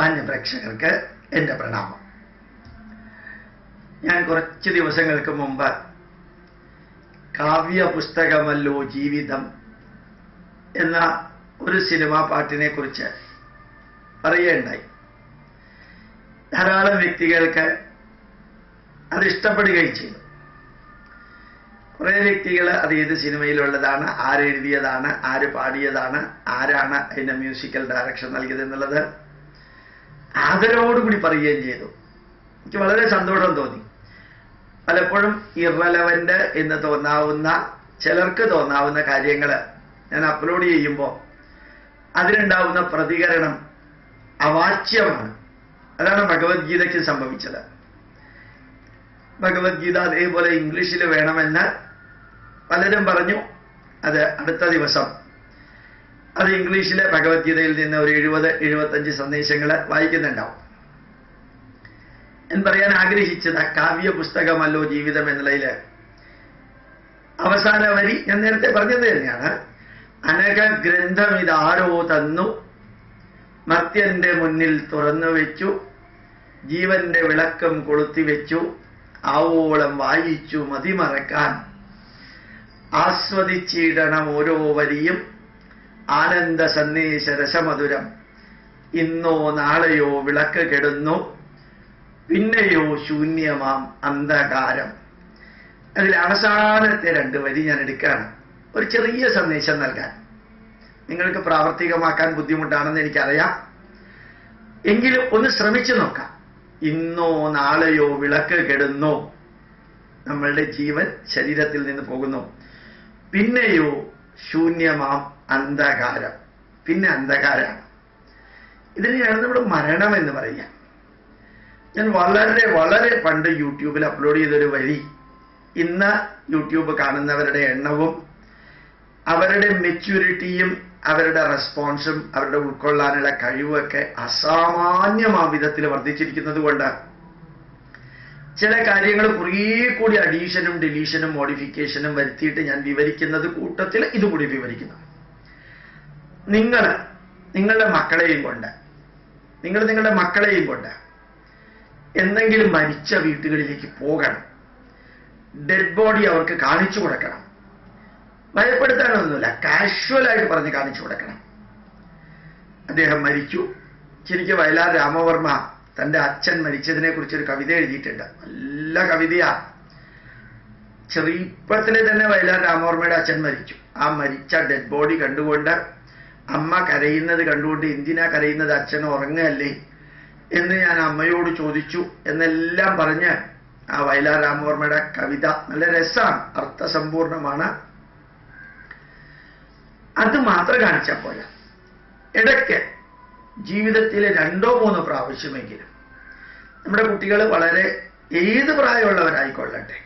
മാന്യ പ്രേക്ഷകർക്ക് എന്റെ പ്രണാമം. ഞാൻ കുറച്ച് ദിവസങ്ങൾക്ക് മുമ്പ് കാവ്യ പുസ്തകമല്ലോ ജീവിതം എന്ന ഒരു സിനിമാ പാട്ടിനെ കുറിച്ച് പറയുകയുണ്ടായി. ധാരാളം വ്യക്തികൾക്ക് അത് ഇഷ്ടപ്പെടുകയും ചെയ്തു. കുറേ വ്യക്തികൾ അത് ഏത് സിനിമയിലുള്ളതാണ് ആരെഴുതിയതാണ് ആര് പാടിയതാണ് ആരാണ് അതിന്റെ മ്യൂസിക്കൽ ഡയറക്ഷൻ നൽകിയത് എന്നുള്ളത് ആദരവോടുകൂടി പറയുകയും ചെയ്തു. എനിക്ക് വളരെ സന്തോഷം തോന്നി. പലപ്പോഴും ഇറലവന്റ് എന്ന് തോന്നാവുന്ന ചിലർക്ക് തോന്നാവുന്ന കാര്യങ്ങൾ ഞാൻ അപ്ലോഡ് ചെയ്യുമ്പോൾ അതിനുണ്ടാവുന്ന പ്രതികരണം അവാച്യമാണ്. അതാണ് ഭഗവത്ഗീതയ്ക്ക് സംഭവിച്ചത്. ഭഗവത്ഗീത അതേപോലെ ഇംഗ്ലീഷിൽ വേണമെന്ന് പലരും പറഞ്ഞു. അത് അടുത്ത ദിവസം അത് ഇംഗ്ലീഷിലെ ഭഗവത്ഗീതയിൽ നിന്ന് ഒരു എഴുപത് എഴുപത്തഞ്ച് സന്ദേശങ്ങൾ വായിക്കുന്നുണ്ടാവും. എന്ന് പറയാൻ ആഗ്രഹിച്ചത് കാവ്യ പുസ്തകമല്ലോ ജീവിതം എന്നുള്ളതിൽ അവസാന വരി ഞാൻ നേരത്തെ പറഞ്ഞത് തന്നെയാണ്. അനക ഗ്രന്ഥം ഇതാരോ തന്നു മർത്യന്റെ മുന്നിൽ തുറന്നു വെച്ചു ജീവന്റെ വിളക്കം കൊളുത്തി വെച്ചു ആവോളം വായിച്ചു മതിമറക്കാൻ. ആസ്വദിച്ചിടണം ഓരോ വരിയും ആനന്ദ സന്ദേശ രസമധുരം ഇന്നോ നാളെയോ വിളക്ക് കെടുന്നു. പിന്നെയോ ശൂന്യമാം അന്ധകാരം. അതിൽ അവസാനത്തെ രണ്ട് വരി ഞാൻ എടുക്കുകയാണ്. ഒരു ചെറിയ സന്ദേശം നൽകാൻ. നിങ്ങൾക്ക് പ്രാവർത്തികമാക്കാൻ ബുദ്ധിമുട്ടാണെന്ന് എനിക്കറിയാം. എങ്കിലും ഒന്ന് ശ്രമിച്ചു നോക്കാം. ഇന്നോ നാളെയോ വിളക്ക് കെടുന്നു. നമ്മളുടെ ജീവൻ ശരീരത്തിൽ നിന്ന് പോകുന്നു. പിന്നെയോ ശൂന്യമാം അന്ധകാരം. പിന്നെ അന്ധകാരമാണ് ഇതിനെയാണ് നമ്മൾ മരണം എന്ന് പറയുക. ഞാൻ വളരെ വളരെ പണ്ട് യൂട്യൂബിൽ അപ്ലോഡ് ചെയ്തൊരു വരി. ഇന്ന് യൂട്യൂബ് കാണുന്നവരുടെ എണ്ണവും അവരുടെ മെച്യൂരിറ്റിയും അവരുടെ റെസ്പോൺസും അവരുടെ ഉൾക്കൊള്ളാനുള്ള കഴിവൊക്കെ അസാമാന്യമാ വിധത്തിൽ വർദ്ധിച്ചിരിക്കുന്നത് കൊണ്ട് ചില കാര്യങ്ങൾ കുറേ കൂടി അഡീഷനും ഡിലീഷനും മോഡിഫിക്കേഷനും വരുത്തിയിട്ട് ഞാൻ വിവരിക്കുന്നത് കൂട്ടത്തിൽ ഇതുകൂടി വിവരിക്കുന്നു. നിങ്ങൾ നിങ്ങളുടെ മക്കളെയും കൊണ്ട് നിങ്ങൾ നിങ്ങളുടെ മക്കളെയും കൊണ്ട് എന്തെങ്കിലും മരിച്ച വീട്ടുകളിലേക്ക് പോകണം. ഡെഡ് ബോഡി അവർക്ക് കാണിച്ചു കൊടുക്കണം. ഭയപ്പെടുത്താനൊന്നുമില്ല. കാഷ്വലായിട്ട് പറഞ്ഞ് കാണിച്ചു കൊടുക്കണം. അദ്ദേഹം മരിച്ചു. ശരിക്കും വയലാർ രാമവർമ്മ തന്റെ അച്ഛൻ മരിച്ചതിനെ കുറിച്ചൊരു കവിത എഴുതിയിട്ടുണ്ട്. നല്ല കവിതയാ. ചെറുപ്പത്തിലെ തന്നെ വയലാർ രാമവർമ്മയുടെ അച്ഛൻ മരിച്ചു. ആ മരിച്ച ഡെഡ് ബോഡി കണ്ടുകൊണ്ട് അമ്മ കരയുന്നത് കണ്ടുകൊണ്ട് എന്തിനാ കരയുന്നത് അച്ഛൻ ഉറങ്ങല്ലേ എന്ന് ഞാൻ അമ്മയോട് ചോദിച്ചു. എന്നെല്ലാം പറഞ്ഞ് ആ വയലാർ രാമവർമ്മയുടെ കവിത നല്ല രസമാണ് അർത്ഥസമ്പൂർണമാണ്. അത് മാത്രം കാണിച്ചാൽ പോരാ. ഇടയ്ക്ക് ജീവിതത്തിൽ രണ്ടോ മൂന്നോ പ്രാവശ്യമെങ്കിലും നമ്മുടെ കുട്ടികൾ വളരെ ഏത് പ്രായമുള്ളവരായിക്കൊള്ളട്ടെ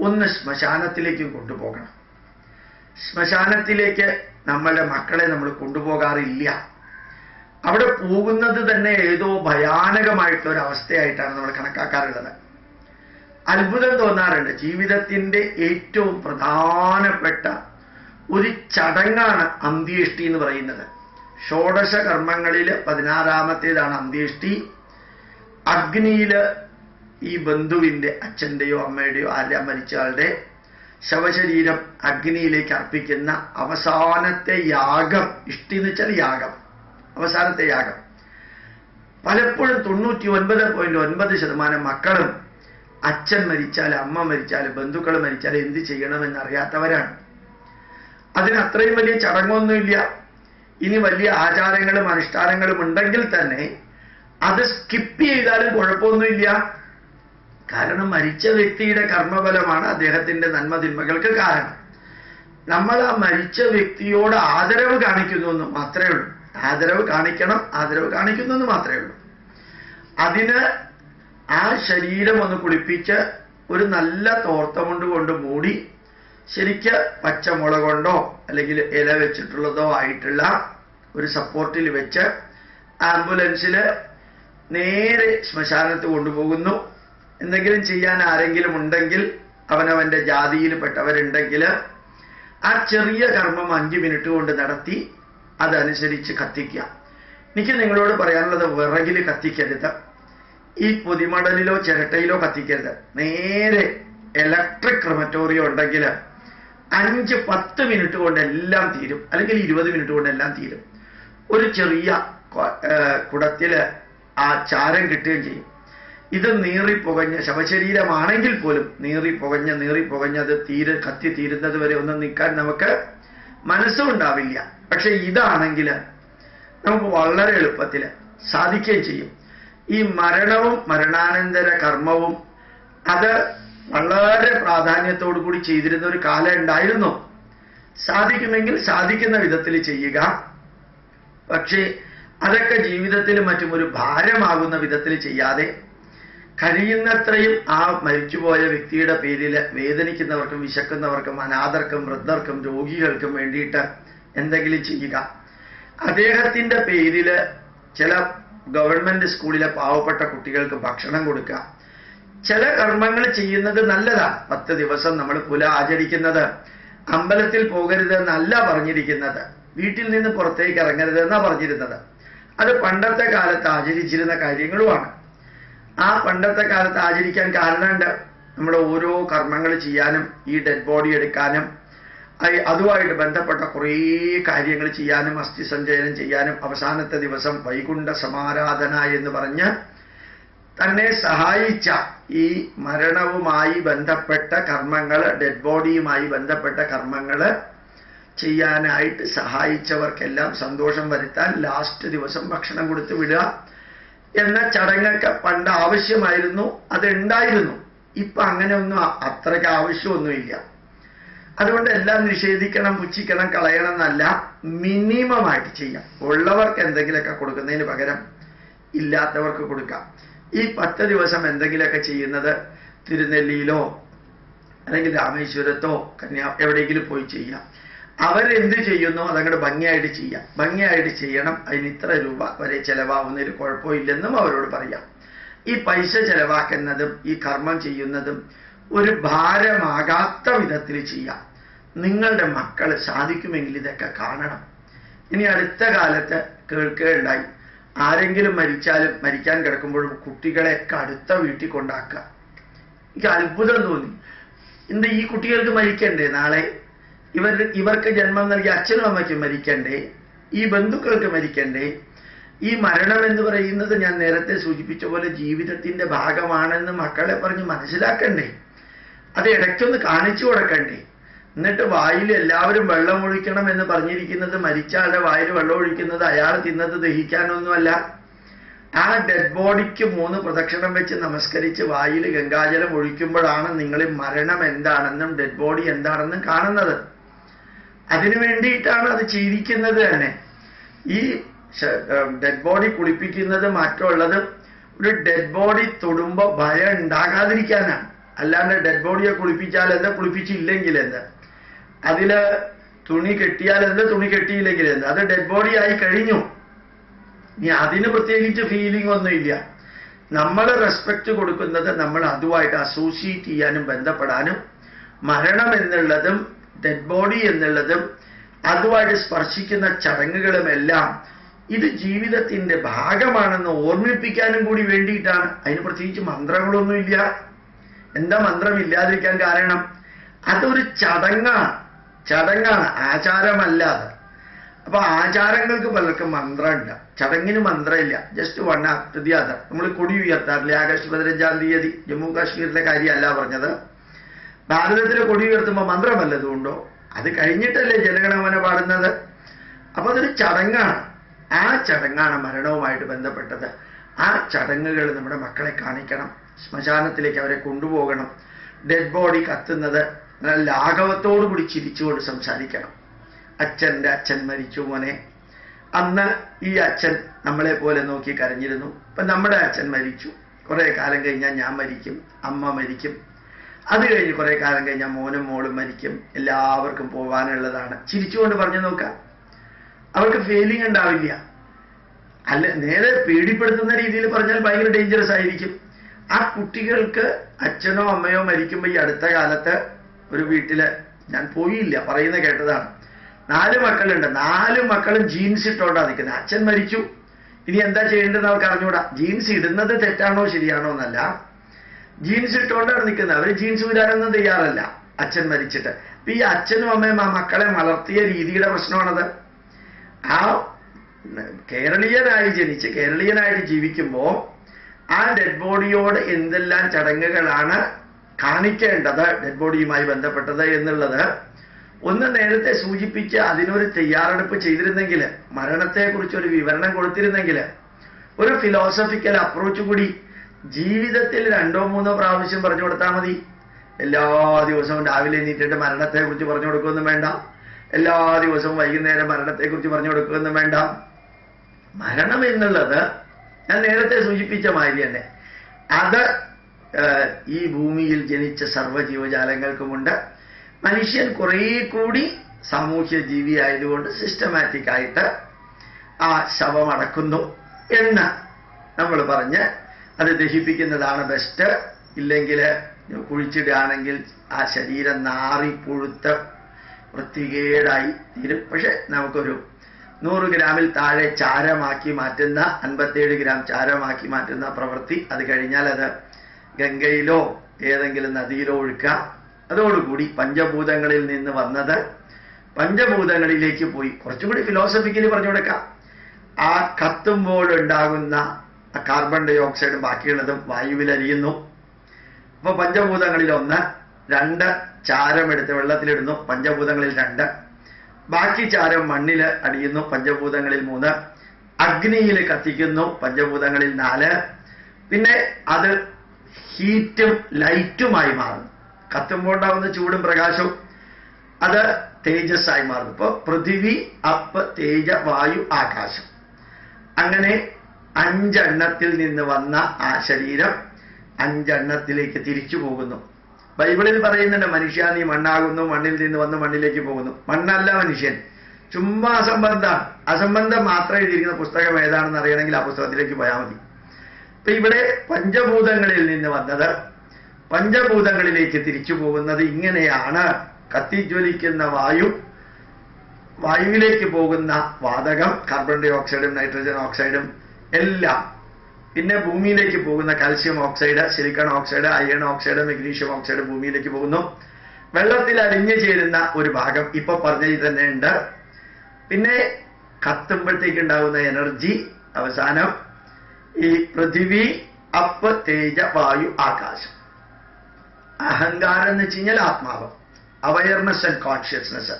ഒന്ന് ശ്മശാനത്തിലേക്ക് കൊണ്ടുപോകണം. ശ്മശാനത്തിലേക്ക് നമ്മളുടെ മക്കളെ നമ്മൾ കൊണ്ടുപോകാറില്ല. അവിടെ പോകുന്നത് തന്നെ ഏതോ ഭയാനകമായിട്ടുള്ള ഒരു അവസ്ഥയായിട്ടാണ് നമ്മൾ കണക്കാക്കാറുള്ളത്. അത്ഭുതം തോന്നാറുണ്ട്. ജീവിതത്തിന്റെ ഏറ്റവും പ്രധാനപ്പെട്ട ഒരു ചടങ്ങാണ് അന്ത്യേഷ്ടി എന്ന് പറയുന്നത്. ഷോഡശ കർമ്മങ്ങളിൽ പതിനാറാമത്തേതാണ് അന്ത്യേഷ്ടി. അഗ്നിയിൽ ഈ ബന്ധുവിന്റെ അച്ഛന്റെയോ അമ്മയുടെയോ ആരുടെ മരിച്ച ആളുടെ ശവശരീരം അഗ്നിയിലേക്ക് അർപ്പിക്കുന്ന അവസാനത്തെ യാഗം ഇഷ്ടി എന്ന് വെച്ചാൽ യാഗം അവസാനത്തെ യാഗം. പലപ്പോഴും തൊണ്ണൂറ്റി ഒൻപത് പോയിന്റ് ഒൻപത് ശതമാനം മക്കളും അച്ഛൻ മരിച്ചാൽ അമ്മ മരിച്ചാൽ ബന്ധുക്കൾ മരിച്ചാൽ എന്ത് ചെയ്യണമെന്ന് അറിയാത്തവരാണ്. അതിന് അത്രയും വലിയ ചടങ്ങൊന്നുമില്ല. ഇനി വലിയ ആചാരങ്ങളും അനുഷ്ഠാനങ്ങളും ഉണ്ടെങ്കിൽ തന്നെ അത് സ്കിപ്പ് ചെയ്താലും കുഴപ്പമൊന്നുമില്ല. കാരണം മരിച്ച വ്യക്തിയുടെ കർമ്മബലമാണ് അദ്ദേഹത്തിന്റെ നന്മതിന്മകൾക്ക് കാരണം. നമ്മൾ ആ മരിച്ച വ്യക്തിയോട് ആദരവ് കാണിക്കുന്നു എന്ന് മാത്രമേ ഉള്ളൂ. ആദരവ് കാണിക്കണം ആദരവ് കാണിക്കുന്നു എന്ന് മാത്രമേ ഉള്ളൂ. അതിന് ആ ശരീരം ഒന്ന് കുളിപ്പിച്ച് ഒരു നല്ല തോർത്തമുണ്ട് കൊണ്ട് മൂടി ശരിക്ക് പച്ചമുള കൊണ്ടോ അല്ലെങ്കിൽ ഇല വെച്ചിട്ടുള്ളതോ ആയിട്ടുള്ള ഒരു സപ്പോർട്ടിൽ വെച്ച് ആംബുലൻസിൽ നേരെ ശ്മശാനത്ത് കൊണ്ടുപോകുന്നു. എന്തെങ്കിലും ചെയ്യാൻ ആരെങ്കിലും ഉണ്ടെങ്കിൽ അവനവന്റെ ജാതിയിൽ പെട്ടവരുണ്ടെങ്കിൽ ആ ചെറിയ കർമ്മം അഞ്ച് മിനിറ്റ് കൊണ്ട് നടത്തി അതനുസരിച്ച് കത്തിക്കുക. എനിക്ക് നിങ്ങളോട് പറയാനുള്ളത് വിറകിൽ കത്തിക്കരുത്. ഈ പൊതിമടലിലോ ചിരട്ടയിലോ കത്തിക്കരുത്. നേരെ ഇലക്ട്രിക് ക്രമറ്റോറിയം ഉണ്ടെങ്കിൽ അഞ്ച് പത്ത് മിനിറ്റ് കൊണ്ട് എല്ലാം തീരും. അല്ലെങ്കിൽ ഇരുപത് മിനിറ്റ് കൊണ്ട് എല്ലാം തീരും. ഒരു ചെറിയ കുടത്തിൽ ആ ചാരം കിട്ടുകയും ചെയ്യും. ഇത് നീറിപ്പുകഞ്ഞ് ശവശരീരമാണെങ്കിൽ പോലും നീറിപ്പുകഞ്ഞ് അത് തീരെ കത്തി തീരുന്നത് വരെ ഒന്നും നിൽക്കാൻ നമുക്ക് മനസ്സുണ്ടാവില്ല. പക്ഷെ ഇതാണെങ്കിൽ നമുക്ക് വളരെ എളുപ്പത്തിൽ സാധിക്കുകയും ചെയ്യും. ഈ മരണവും മരണാനന്തര കർമ്മവും അത് വളരെ പ്രാധാന്യത്തോടു കൂടി ചെയ്തിരുന്ന ഒരു കാലം ഉണ്ടായിരുന്നു. സാധിക്കുമെങ്കിൽ സാധിക്കുന്ന വിധത്തിൽ ചെയ്യുക. പക്ഷേ അതൊക്കെ ജീവിതത്തിൽ മറ്റും ഒരു ഭാരമാകുന്ന വിധത്തിൽ ചെയ്യാതെ കഴിയുന്നത്രയും ആ മരിച്ചുപോയ വ്യക്തിയുടെ പേരിൽ വേദനിക്കുന്നവർക്കും വിശക്കുന്നവർക്കും അനാഥർക്കും വൃദ്ധർക്കും രോഗികൾക്കും വേണ്ടിയിട്ട് എന്തെങ്കിലും ചെയ്യുക. അദ്ദേഹത്തിന്റെ പേരിൽ ചില ഗവൺമെന്റ് സ്കൂളിലെ പാവപ്പെട്ട കുട്ടികൾക്ക് ഭക്ഷണം കൊടുക്കുക. ചില കർമ്മങ്ങൾ ചെയ്യുന്നത് നല്ലതാണ്. പത്ത് ദിവസം നമ്മൾ പുല ആചരിക്കുന്നത് അമ്പലത്തിൽ പോകരുത് എന്നല്ല പറഞ്ഞിരിക്കുന്നത്. വീട്ടിൽ നിന്ന് പുറത്തേക്ക് ഇറങ്ങരുത് എന്നാ പറഞ്ഞിരുന്നത്. അത് പണ്ടത്തെ കാലത്ത് ആചരിച്ചിരുന്ന കാര്യങ്ങളുമാണ്. ആ പണ്ടത്തെ കാലത്ത് ആചരിക്കാൻ കാരണമുണ്ട്. നമ്മുടെ ഓരോ കർമ്മങ്ങൾ ചെയ്യാനും ഈ ഡെഡ് ബോഡി എടുക്കാനും അതുമായിട്ട് ബന്ധപ്പെട്ട കുറേ കാര്യങ്ങൾ ചെയ്യാനും അസ്ഥി സഞ്ചയനം ചെയ്യാനും അവസാനത്തെ ദിവസം വൈകുണ്ഠ സമാരാധന എന്ന് പറഞ്ഞ് തന്നെ സഹായിച്ച ഈ മരണവുമായി ബന്ധപ്പെട്ട കർമ്മങ്ങൾ ഡെഡ് ബോഡിയുമായി ബന്ധപ്പെട്ട കർമ്മങ്ങൾ ചെയ്യാനായിട്ട് സഹായിച്ചവർക്കെല്ലാം സന്തോഷം വരുത്താൻ ലാസ്റ്റ് ദിവസം ഭക്ഷണം കൊടുത്ത് വിടുക. എന്ന ചടങ്ങൊക്കെ പണ്ട് ആവശ്യമായിരുന്നു അതുണ്ടായിരുന്നു. ഇപ്പൊ അങ്ങനെ ഒന്നും അത്രയ്ക്ക് ആവശ്യമൊന്നുമില്ല. അതുകൊണ്ട് എല്ലാം നിഷേധിക്കണം പുച്ഛിക്കണം കളയണം എന്നല്ല മിനിമം ആയിട്ട് ചെയ്യാം. ഉള്ളവർക്ക് എന്തെങ്കിലുമൊക്കെ കൊടുക്കുന്നതിന് പകരം ഇല്ലാത്തവർക്ക് കൊടുക്കാം. ഈ പത്ത് ദിവസം എന്തെങ്കിലുമൊക്കെ ചെയ്യുന്നത് തിരുനെല്ലിയിലോ അല്ലെങ്കിൽ രാമേശ്വരത്തോ കന്യാ എവിടെയെങ്കിലും പോയി ചെയ്യാം. അവരെന്ത് ചെയ്യുന്നു? അതങ്ങോട്ട് ഭംഗിയായിട്ട് ചെയ്യാം. ഭംഗിയായിട്ട് ചെയ്യണം. അതിന് ഇത്ര രൂപ വരെ ചെലവാകുന്നതിൽ കുഴപ്പമില്ലെന്നും അവരോട് പറയാം. ഈ പൈസ ചെലവാക്കുന്നതും ഈ കർമ്മം ചെയ്യുന്നതും ഒരു ഭാരമാകാത്ത വിധത്തിൽ ചെയ്യാം. നിങ്ങളുടെ മക്കൾ സാധിക്കുമെങ്കിൽ ഇതൊക്കെ കാണണം. ഇനി അടുത്ത കാലത്ത് കേൾക്കുകയുണ്ടായി ആരെങ്കിലും മരിച്ചാലും മരിക്കാൻ കിടക്കുമ്പോഴും കുട്ടികളെയൊക്കെ അടുത്ത വീട്ടിൽ കൊണ്ടാക്കുക. എനിക്ക് അത്ഭുതം തോന്നി. എന്താ ഈ കുട്ടികൾക്ക് മരിക്കണ്ടേ നാളെ? ഇവർ ഇവർക്ക് ജന്മം നൽകിയ അച്ഛനും അമ്മയ്ക്കും മരിക്കണ്ടേ? ഈ ബന്ധുക്കൾക്ക് മരിക്കണ്ടേ? ഈ മരണം എന്ന് പറയുന്നത് ഞാൻ നേരത്തെ സൂചിപ്പിച്ച പോലെ ജീവിതത്തിന്റെ ഭാഗമാണെന്ന് മക്കളെ പറഞ്ഞ് മനസ്സിലാക്കണ്ടേ? അത് ഇടയ്ക്കൊന്ന് കാണിച്ചു കൊടുക്കണ്ടേ? എന്നിട്ട് വായിൽ എല്ലാവരും വെള്ളം ഒഴിക്കണം എന്ന് പറഞ്ഞിരിക്കുന്നത് മരിച്ച ആളുടെ വായിൽ വെള്ളം ഒഴിക്കുന്നത് അയാൾ തിന്നത് ദഹിക്കാനൊന്നുമല്ല. ആ ഡെഡ് ബോഡിക്ക് മൂന്ന് പ്രദക്ഷിണം വെച്ച് നമസ്കരിച്ച് വായിൽ ഗംഗാജലം ഒഴിക്കുമ്പോഴാണ് നിങ്ങൾ മരണം എന്താണെന്നും ഡെഡ് ബോഡി എന്താണെന്നും കാണുന്നത്. അതിനു വേണ്ടിയിട്ടാണ് അത് ചെയ്തിരിക്കുന്നത് തന്നെ. ഈ ഡെഡ് ബോഡി കുളിപ്പിക്കുന്നത് മാറ്റമുള്ളത് ഒരു ഡെഡ് ബോഡി തൊടുമ്പോ ഭയം ഉണ്ടാകാതിരിക്കാനാണ്. അല്ലാണ്ട് ഡെഡ് ബോഡിയെ കുളിപ്പിച്ചാൽ എന്താ? കുളിപ്പിച്ചില്ലെങ്കിൽ എന്താ? അതിൽ തുണി കെട്ടിയാൽ എന്താ? തുണി കെട്ടിയില്ലെങ്കിൽ എന്താ? അത് ഡെഡ് ബോഡി ആയി കഴിഞ്ഞു. ഇനി അതിന് പ്രത്യേകിച്ച് ഫീലിംഗ് ഒന്നുമില്ല നമ്മൾ റെസ്പെക്ട് കൊടുക്കുന്നത് നമ്മൾ അതുമായിട്ട് അസോസിയേറ്റ് ചെയ്യാനും ബന്ധപ്പെടാനും മരണം എന്നുള്ളതും ഡെഡ് ബോഡി എന്നുള്ളതും അതുമായിട്ട് സ്പർശിക്കുന്ന ചടങ്ങുകളുമെല്ലാം ഇത് ജീവിതത്തിന്റെ ഭാഗമാണെന്ന് ഓർമ്മിപ്പിക്കാനും കൂടി വേണ്ടിയിട്ടാണ്. അതിന് പ്രത്യേകിച്ച് മന്ത്രങ്ങളൊന്നുമില്ല. എന്താ മന്ത്രം ഇല്ലാതിരിക്കാൻ കാരണം? അതൊരു ചടങ്ങാണ്. ചടങ്ങാണ് ആചാരമല്ലാതെ അപ്പൊ ആചാരങ്ങൾക്ക് പലർക്കും മന്ത്രമില്ല ചടങ്ങിന് മന്ത്രമില്ല. ജസ്റ്റ് വൺ ആഫ്റ്റർ നമ്മൾ കൊടി ഉയർത്താറില്ലേ? ആഗസ്റ്റ് പതിനഞ്ചാം തീയതി ജമ്മു കാശ്മീരിലെ കാര്യമല്ല പറഞ്ഞത്. ഭാരതത്തിലെ കൊടി ഉയർത്തുമ്പോൾ മന്ത്രം വല്ലതും ഉണ്ടോ അത് കഴിഞ്ഞിട്ടല്ലേ ജനഗണമന പാടുന്നത്? അപ്പോൾ അതൊരു ചടങ്ങാണ്. ആ ചടങ്ങാണ് മരണവുമായിട്ട് ബന്ധപ്പെട്ടത്. ആ ചടങ്ങുകൾ നമ്മുടെ മക്കളെ കാണിക്കണം. ശ്മശാനത്തിലേക്ക് അവരെ കൊണ്ടുപോകണം. ഡെഡ് ബോഡി കത്തുന്നത് ലാഘവത്തോടു കൂടി ചിരിച്ചുകൊണ്ട് സംസാരിക്കണം. അച്ഛന്റെ അച്ഛൻ മരിച്ചു മോനെ. അന്ന് ഈ അച്ഛൻ നമ്മളെ പോലെ നോക്കി കരഞ്ഞിരുന്നു. ഇപ്പൊ നമ്മുടെ അച്ഛൻ മരിച്ചു. കുറേ കാലം കഴിഞ്ഞാൽ ഞാൻ മരിക്കും. അമ്മ മരിക്കും. അത് കഴിഞ്ഞ് കുറെ കാലം കഴിഞ്ഞാൽ മോനും മോളും മരിക്കും. എല്ലാവർക്കും പോവാനുള്ളതാണ് ചിരിച്ചുകൊണ്ട് പറഞ്ഞു നോക്കാം. അവർക്ക് ഫീലിംഗ് ഉണ്ടാവില്ല. അല്ല നേരെ പേടിപ്പെടുത്തുന്ന രീതിയിൽ പറഞ്ഞാൽ ഭയങ്കര ഡേഞ്ചറസ് ആയിരിക്കും. ആ കുട്ടികൾക്ക് അച്ഛനോ അമ്മയോ മരിക്കുമ്പോൾ ഈ അടുത്ത കാലത്ത് ഒരു വീട്ടിൽ ഞാൻ പോയില്ല പറയുന്ന കേട്ടതാണ്. നാല് മക്കളുണ്ട്. നാല് മക്കളും ജീൻസ് ഇട്ടോണ്ടാ നിൽക്കുന്നത് അച്ഛൻ മരിച്ചു. ഇനി എന്താ ചെയ്യേണ്ടതെന്ന് അവർക്ക് അറിഞ്ഞൂടാ. ജീൻസ് ഇടുന്നത് തെറ്റാണോ ശരിയാണോ എന്നല്ല. ജീൻസ് ഇട്ടുകൊണ്ടാണ് നിൽക്കുന്നത്. അവർ ജീൻസ് വിടാനൊന്നും തയ്യാറല്ല. അച്ഛൻ മരിച്ചിട്ട്. അപ്പൊ ഈ അച്ഛനും അമ്മയും ആ മക്കളെ വളർത്തിയ രീതിയുടെ പ്രശ്നമാണത്. ആ കേരളീയനായി ജനിച്ച് കേരളീയനായിട്ട് ജീവിക്കുമ്പോൾ ആ ഡെഡ് ബോഡിയോട് എന്തെല്ലാം ചടങ്ങുകളാണ് കാണിക്കേണ്ടത് ഡെഡ് ബോഡിയുമായി ബന്ധപ്പെട്ടത് എന്നുള്ളത് ഒന്ന് നേരത്തെ സൂചിപ്പിച്ച് അതിനൊരു തയ്യാറെടുപ്പ് ചെയ്തിരുന്നെങ്കിൽ മരണത്തെക്കുറിച്ച് ഒരു വിവരണം കൊടുത്തിരുന്നെങ്കിൽ ഒരു ഫിലോസഫിക്കൽ അപ്രോച്ച് കൂടി ജീവിതത്തിൽ രണ്ടോ മൂന്നോ പ്രാവശ്യം പറഞ്ഞു കൊടുത്താൽ മതി. എല്ലാ ദിവസവും രാവിലെ എണീറ്റിട്ട് മരണത്തെക്കുറിച്ച് പറഞ്ഞു കൊടുക്കുകയൊന്നും വേണ്ട. എല്ലാ ദിവസവും വൈകുന്നേരം മരണത്തെക്കുറിച്ച് പറഞ്ഞു കൊടുക്കുകയൊന്നും വേണ്ട. മരണം എന്നുള്ളത് ഞാൻ നേരത്തെ സൂചിപ്പിച്ച മാതിരി തന്നെ. അത് ഈ ഭൂമിയിൽ ജനിച്ച സർവ ജീവജാലങ്ങൾക്കുമുണ്ട് മനുഷ്യൻ കുറേ കൂടി സാമൂഹ്യ ജീവി ആയതുകൊണ്ട് സിസ്റ്റമാറ്റിക് ആയിട്ട് ആ ശവമടക്കുന്നു എന്ന് നമ്മൾ പറഞ്ഞ് അത് ദഹിപ്പിക്കുന്നതാണ് ബെസ്റ്റ് ഇല്ലെങ്കിൽ കുഴിച്ചിടുകയാണെങ്കിൽ ആ ശരീരം നാറി പുഴുത്ത വൃത്തികേടായി തീരും. പക്ഷെ നമുക്കൊരു നൂറ് ഗ്രാമിൽ താഴെ ചാരമാക്കി മാറ്റുന്ന അൻപത്തേഴ് ഗ്രാം ചാരമാക്കി മാറ്റുന്ന പ്രവൃത്തി അത് കഴിഞ്ഞാൽ അത് ഗംഗയിലോ ഏതെങ്കിലും നദിയിലോ ഒഴുക്കുക. അതോടുകൂടി പഞ്ചഭൂതങ്ങളിൽ നിന്ന് വന്നത് പഞ്ചഭൂതങ്ങളിലേക്ക് പോയി. കുറച്ചുകൂടി ഫിലോസഫിക്കലി പറഞ്ഞു കൊടുക്കാം ആ ആ കാർബൺ ഡൈ ഓക്സൈഡും ബാക്കിയുള്ളതും വായുവിലരിയുന്നു. അപ്പോൾ അപ്പൊ പഞ്ചഭൂതങ്ങളിൽ ഒന്ന് രണ്ട് ചാരം എടുത്ത് വെള്ളത്തിലിടുന്നു. പഞ്ചഭൂതങ്ങളിൽ രണ്ട്. ബാക്കി ചാരം മണ്ണിൽ അടിയുന്നു. പഞ്ചഭൂതങ്ങളിൽ മൂന്ന്. അഗ്നിയിൽ കത്തിക്കുന്നു. പഞ്ചഭൂതങ്ങളിൽ നാല്. പിന്നെ അത് ഹീറ്റും ലൈറ്റുമായി മാറുന്നു. കത്തുമ്പോൾ ഉണ്ടാകുന്ന ചൂടും പ്രകാശവും അത് തേജസ്സായി മാറുന്നു. ഇപ്പൊ പൃഥിവി അപ്പ് തേജ വായു ആകാശം. അങ്ങനെ അഞ്ചെണ്ണത്തിൽ നിന്ന് വന്ന ആ ശരീരം അഞ്ചെണ്ണത്തിലേക്ക് തിരിച്ചു പോകുന്നു. ബൈബിളിൽ പറയുന്നുണ്ട് മനുഷ്യ നീ മണ്ണാകുന്നു മണ്ണിൽ നിന്ന് വന്ന് മണ്ണിലേക്ക് പോകുന്നു. മണ്ണല്ല മനുഷ്യൻ. ചുമ്മാ അസംബന്ധ. അസംബന്ധം മാത്രം എഴുതിയിരിക്കുന്ന പുസ്തകം ഏതാണെന്ന് അറിയണമെങ്കിൽ ആ പുസ്തകത്തിലേക്ക് പോയാൽ മതി. ഇപ്പൊ ഇവിടെ പഞ്ചഭൂതങ്ങളിൽ നിന്ന് വന്നത് പഞ്ചഭൂതങ്ങളിലേക്ക് തിരിച്ചു പോകുന്നത് ഇങ്ങനെയാണ്. കത്തിജ്വലിക്കുന്ന വായു വായുവിലേക്ക് പോകുന്ന വാതകം കാർബൺ ഡൈ ഓക്സൈഡും നൈട്രജൻ ഓക്സൈഡും എല്ലാം. പിന്നെ ഭൂമിയിലേക്ക് പോകുന്ന calcium oxide silicon oxide iron oxide magnesium oxide ഭൂമിയിലേക്ക് പോകുന്നു. വെള്ളത്തിൽ അലിഞ്ഞു ചേരുന്ന ഒരു ഭാഗം ഇപ്പൊ പറഞ്ഞതിൽ തന്നെ ഉണ്ട്. പിന്നെ കത്തുമ്പോഴത്തേക്ക് ഉണ്ടാകുന്ന എനർജി അവസാനം ഈ പൃഥിവി അപ്പ് തേജ വായു ആകാശം. അഹങ്കാരം എന്ന് വെച്ച് കഴിഞ്ഞാൽ ആത്മാവ്. അവയർനെസ് ആൻഡ് കോൺഷ്യസ്നെസ്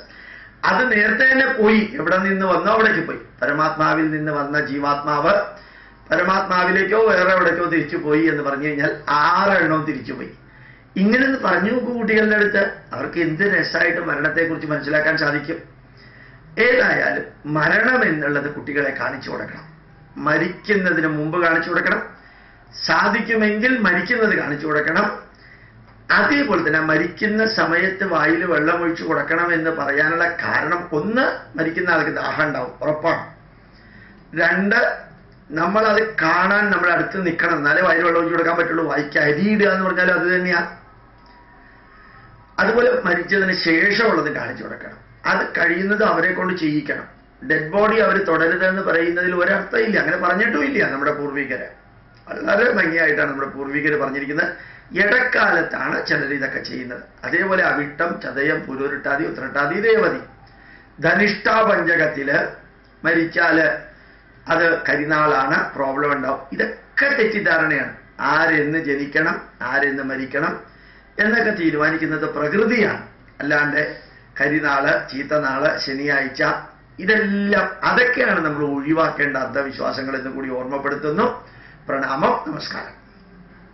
അത് നേരത്തെ തന്നെ പോയി. എവിടെ നിന്ന് വന്നോ അവിടേക്ക് പോയി. പരമാത്മാവിൽ നിന്ന് വന്ന ജീവാത്മാവ് പരമാത്മാവിലേക്കോ വേറെ എവിടേക്കോ തിരിച്ചു പോയി എന്ന് പറഞ്ഞു കഴിഞ്ഞാൽ ആറെണ്ണവും തിരിച്ചു പോയി. ഇങ്ങനെ പറഞ്ഞു നോക്കും കുട്ടികളുടെ അടുത്ത്. അവർക്ക് എന്ത് രസമായിട്ട് മരണത്തെക്കുറിച്ച് മനസ്സിലാക്കാൻ സാധിക്കും. ഏതായാലും മരണം എന്നുള്ളത് കുട്ടികളെ കാണിച്ചു കൊടുക്കണം. മരിക്കുന്നതിന് മുമ്പ് കാണിച്ചു കൊടുക്കണം. സാധിക്കുമെങ്കിൽ മരിക്കുന്നത് കാണിച്ചു കൊടുക്കണം. അതേപോലെ തന്നെ മരിക്കുന്ന സമയത്ത് വായിൽ വെള്ളം ഒഴിച്ചു കൊടുക്കണം എന്ന് പറയാനുള്ള കാരണം ഒന്ന് മരിക്കുന്ന ആൾക്ക് ദാഹം ഉണ്ടാവും ഉറപ്പാണ്. രണ്ട് നമ്മളത് കാണാൻ നമ്മൾ അടുത്ത് നിൽക്കണം എന്നാലേ വായിൽ വെള്ളം ഒഴിച്ചു കൊടുക്കാൻ പറ്റുള്ളൂ. വായിക്ക് അരിയിടുക എന്ന് പറഞ്ഞാൽ അത് തന്നെയാണ് അതുപോലെ മരിച്ചതിന് ശേഷമുള്ളത് കാണിച്ചു കൊടുക്കണം. അത് കഴിയുന്നത് അവരെ കൊണ്ട് ചെയ്യിക്കണം. ഡെഡ് ബോഡി അവർ തുടരുതെന്ന് പറയുന്നതിൽ ഒരർത്ഥമില്ല അങ്ങനെ പറഞ്ഞിട്ടും ഇല്ല നമ്മുടെ പൂർവികര്. വളരെ ഭംഗിയായിട്ടാണ് നമ്മുടെ പൂർവികര് പറഞ്ഞിരിക്കുന്നത്. ഇടക്കാലത്താണ് ചിലർ ഇതൊക്കെ ചെയ്യുന്നത്. അതേപോലെ അവിട്ടം ചതയം പുരുരുട്ടാതി ഉത്തരട്ടാതി രേവതി ധനിഷ്ഠാ പഞ്ചകത്തിൽ മരിച്ചാൽ അത് കരിനാളാണ് പ്രോബ്ലം ഉണ്ടാവും. ഇതൊക്കെ തെറ്റിദ്ധാരണയാണ്. ആരെന്ന് ജനിക്കണം ആരെന്ന് മരിക്കണം എന്നൊക്കെ തീരുമാനിക്കുന്നത് പ്രകൃതിയാണ്. അല്ലാണ്ട് കരിനാൾ ചീത്തനാൾ ശനിയാഴ്ച ഇതെല്ലാം അതൊക്കെയാണ് നമ്മൾ ഒഴിവാക്കേണ്ട അന്ധവിശ്വാസങ്ങൾ എന്ന് കൂടി ഓർമ്മപ്പെടുത്തുന്നു. പ്രണാമം നമസ്കാരം.